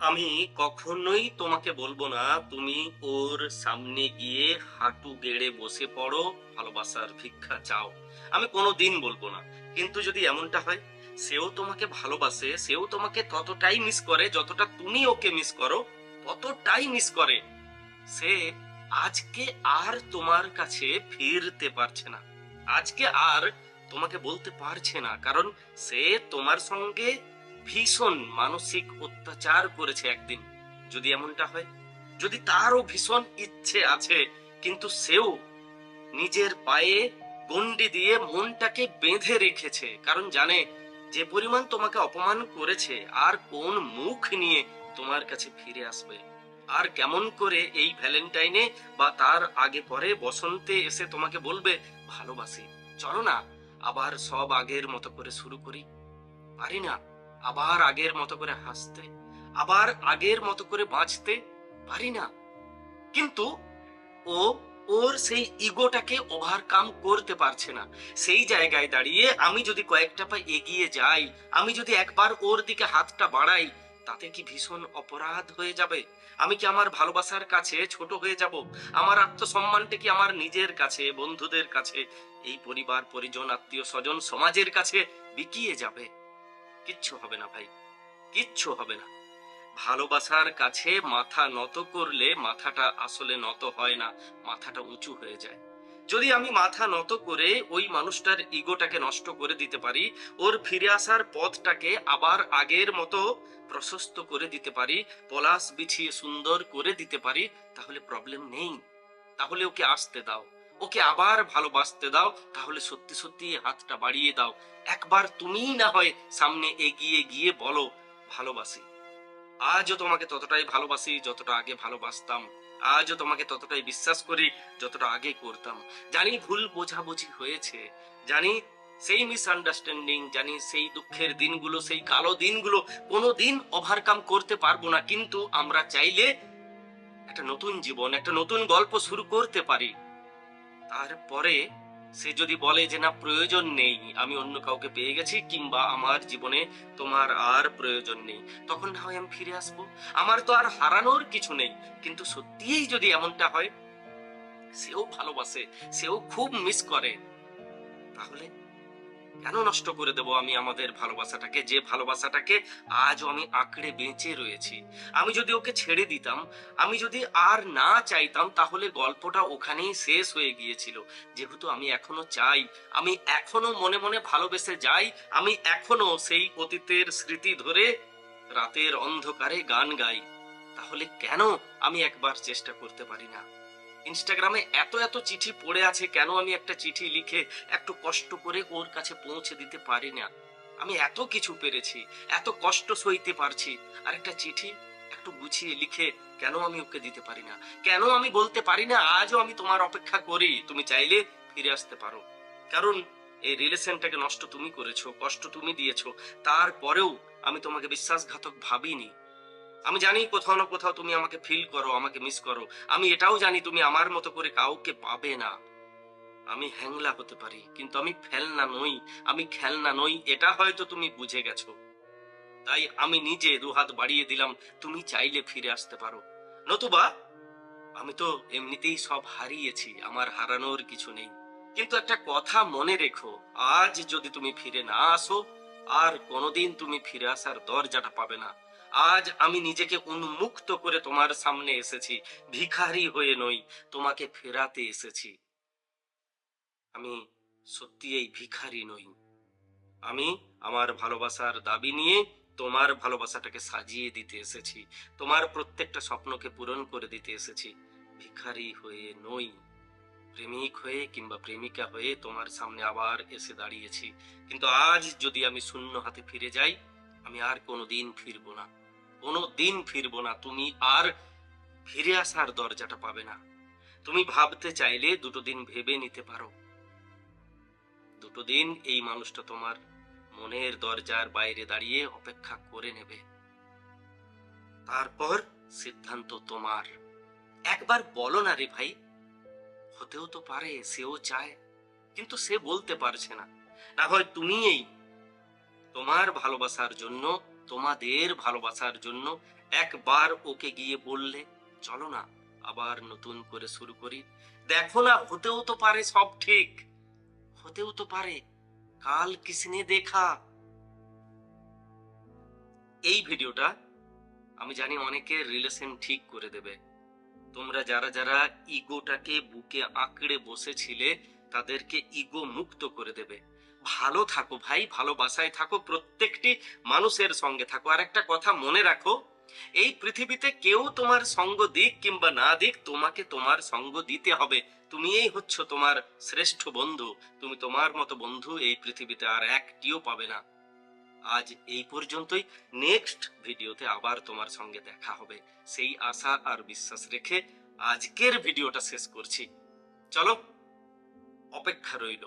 আমি কখনোই তোমাকে বলব না, তুমি ওর সামনে গিয়ে হাঁটু গেড়ে বসে পড়ো, ভালোবাসার ভিক্ষা চাও। আমি কোনো দিন বলব না। কিন্তু যদি এমনটা হয়, সেও তোমাকে ভালোবাসে, সেও তোমাকে ততটাই মিস করে, যতটা তুমি ওকে মিস করো, ততটাই মিস করে। সে আজকে আর তোমার কাছে ফিরতে পারছে না। আজকে আর তোমাকে বলতে পারছে না, কারণ সে তোমার সঙ্গে ভীষণ মানসিক অত্যাচার করেছে একদিন। যদি এমনটা হয়, যদি তারও ভীষণ ইচ্ছে আছে, কিন্তু সেও নিজের পায়ে গন্ডি দিয়ে মনটাকে বেঁধে রেখেছে, কারণ জানে যে পরিমাণ তোমাকে অপমান করেছে, আর কোন মুখ নিয়ে তোমার কাছে ফিরে আসবে। আর কেমন করে এই ভ্যালেন্টাইনে বা তার আগে পরে বসন্তে এসে তোমাকে বলবে, ভালোবাসি। চলো না, আবার সব আগের মতো করে শুরু করি। পারি না। আবার আগের মতো করে হাসতে, আবার আগের মতো করে বাঁচতে পারি না। কিন্তু ও, ওর সেই ইগোটাকে ওভারকাম করতে পারছে না। সেই জায়গায় দাঁড়িয়ে আমি যদি কয়েকটা পা এগিয়ে যাই, আমি যদি একবার ওর দিকে হাতটা বাড়াই, তাতে কি ভীষণ অপরাধ হয়ে যাবে? আমি কি আমার ভালোবাসার কাছে ছোট হয়ে যাব? আমার আত্মসম্মানটা কি আমার নিজের কাছে, বন্ধুদের কাছে, এই পরিবার, পরিজন আত্মীয় স্বজন সমাজের কাছে বিকিয়ে যাবে? কিচ্ছু হবে না ভাই, কিচ্ছু হবে না। ভালোবাসার কাছে মাথা নত করলে মাথাটা আসলে নত হয় না, মাথাটা উঁচু হয়ে যায়। যদি আমি মাথা নত করে ওই মানুষটার ইগোটাকে নষ্ট করে দিতে পারি, ওর ফিরে আসার পথটাকে আবার আগের মতো প্রশস্ত করে দিতে পারি, পলাশ বিছিয়ে সুন্দর করে দিতে পারি, তাহলে প্রবলেম নেই। তাহলে ওকে আসতে দাও। ওকে আবার ভালোবাসতে দাও, তাহলে সত্যি সত্যি হাতটা বাড়িয়ে দাও। একবার তুমিই না হয় সামনে এগিয়ে গিয়ে বলো, ভালোবাসি। আজও তোমাকে ততটাই ভালোবাসি যতটা আগে ভালোবাসতাম। আজও তোমাকে ততটাই বিশ্বাস করি যতটা আগে করতাম। জানি ভুল বোঝাবুঝি হয়েছে, জানি সেই মিসআন্ডারস্ট্যান্ডিং জানি সেই দুঃখের দিনগুলো, সেই কালো দিনগুলো কোনো দিন ওভারকাম করতে পারব না। কিন্তু আমরা চাইলে একটা নতুন জীবন, একটা নতুন গল্প শুরু করতে পারি। তারপরে সে যদি বলে যে, না, প্রয়োজন নেই, আমি অন্য কাউকে পেয়ে গেছি কিংবা আমার জীবনে তোমার আর প্রয়োজন নেই, তখন না হয় আমি ফিরে আসব। আমার তো আর হারানোর কিছু নেই, কিন্তু সত্যিই যদি এমনটা হয়, সেও ভালোবাসে, সেও খুব মিস করে। তাহলে কেন নষ্ট করে দেব আমি আমাদের ভালোবাসাটাকে? যে ভালোবাসাটাকে আজও আমি আঁকড়ে বেঁচে রয়েছি। আমি যদি ওকে ছেড়ে দিতাম, আমি যদি আর না চাইতাম, তাহলে গল্পটা ওখানেই শেষ হয়ে গিয়েছিল। যেহেতু আমি এখনও চাই, আমি এখনও মনে মনে ভালোবেসে যাই, আমি এখনও সেই অতীতের স্মৃতি ধরে রাতের অন্ধকারে গান গাই। তাহলে কেন আমি একবার চেষ্টা করতে পারি না? ইনস্টাগ্রামে এত এত চিঠি পড়ে আছে, কেন আমি একটা চিঠি লিখে একটু কষ্ট করে ওর কাছে পৌঁছে দিতে পারি না? আমি এত কিছু পেরেছি, এত কষ্ট সইতে পারছি। আর একটা চিঠি একটু গুছিয়ে লিখে কেন আমি ওকে দিতে পারি না? কেন আমি বলতে পারি না, আজও আমি তোমার অপেক্ষা করি, তুমি চাইলে ফিরে আসতে পারো। কারণ এই রিলেশনটাকে নষ্ট তুমি করেছ, কষ্ট তুমি দিয়েছ। তারপরেও আমি তোমাকে বিশ্বাসঘাতক ভাবিনি। আমি জানি কোথাও না কোথাও তুমি আমাকে ফিল করো, আমাকে মিস করো। আমি এটাও জানি তুমি আমার মতো করে কাউকে পাবে না। আমি হ্যাংলা হতে পারি, কিন্তু আমি ফেলনা নই, আমি খেলনা নই, এটা হয়তো তুমি বুঝে গেছো। তাই আমি নিজে দুহাত বাড়িয়ে দিলাম, তুমি চাইলে ফিরে আসতে পারো। নতুবা, আমি তো এমনিতেই সব হারিয়েছি, আমার হারানোর কিছু নেই। কিন্তু একটা কথা মনে রেখো, আজ যদি তুমি ফিরে না আসো, আর কোনোদিন তুমি ফিরে আসার দরজাটা পাবে না। আজ আমি নিজেকে উন্মুক্ত করে তোমার সামনে এসেছি, ভিখারি হয়ে নই, তোমাকে ফেরাতে এসেছি। আমি সত্যি এই ভিখারি নই। আমি আমার ভালোবাসার দাবি নিয়ে তোমার ভালোবাসাটাকে সাজিয়ে দিতে এসেছি, তোমার প্রত্যেকটা স্বপ্নকে পূরণ করে দিতে এসেছি। ভিখারি হয়ে নই, প্রেমিক হয়ে কিংবা প্রেমিকা হয়ে তোমার সামনে আবার এসে দাঁড়িয়েছি। কিন্তু আজ যদি আমি শূন্য হাতে ফিরে যাই, আমি আর কোনো দিন ফিরবো না। কোনো দিন ফিরবো না। তুমি আর ফিরে আসার দরজাটা পাবে না। তুমি ভাবতে চাইলে দুটো দিন ভেবে নিতে পারো। দুটো দিন এই মানুষটা তোমার মনের দরজার বাইরে দাঁড়িয়ে অপেক্ষা করে নেবে। তারপর সিদ্ধান্ত তোমার। একবার বলো না রে ভাই, হতেও তো পারে, সেও চায়, কিন্তু সে বলতে পারছে না। না হয় তুমিই তোমার ভালোবাসার জন্য তোমাদের ভালোবাসার জন্য একবার ওকে গিয়ে বললে, চলো না, আবার নতুন করে শুরু করি। দেখো না, হতেও তো পারে সব ঠিক। হতেও তো পারে। কাল কিসনে দেখা? এই ভিডিওটা আমি জানি অনেকের রিলেশন ঠিক করে দেবে। তোমরা যারা যারা ইগোটাকে বুকে আঁকড়ে বসেছিলে তাদেরকে ইগো মুক্ত করে দেবে। ভালো থাকো ভাই, ভালোবাসায় থাকো, প্রত্যেকটি মানুষের সঙ্গে থাকো। আর একটা কথা মনে রাখো, এই পৃথিবীতে কেউ তোমার সঙ্গ দিক কিংবা না দিক, তোমাকে তোমার সঙ্গ দিতে হবে। তুমি এই হচ্ছ তোমার শ্রেষ্ঠ বন্ধু, তুমি তোমার মতো বন্ধু এই পৃথিবীতে আর একটিও পাবে না। আজ এই পর্যন্তই, নেক্সট ভিডিওতে আবার তোমার সঙ্গে দেখা হবে। সেই আশা আর বিশ্বাস রেখে আজকের ভিডিওটা শেষ করছি। চলো। অপেক্ষা রইল।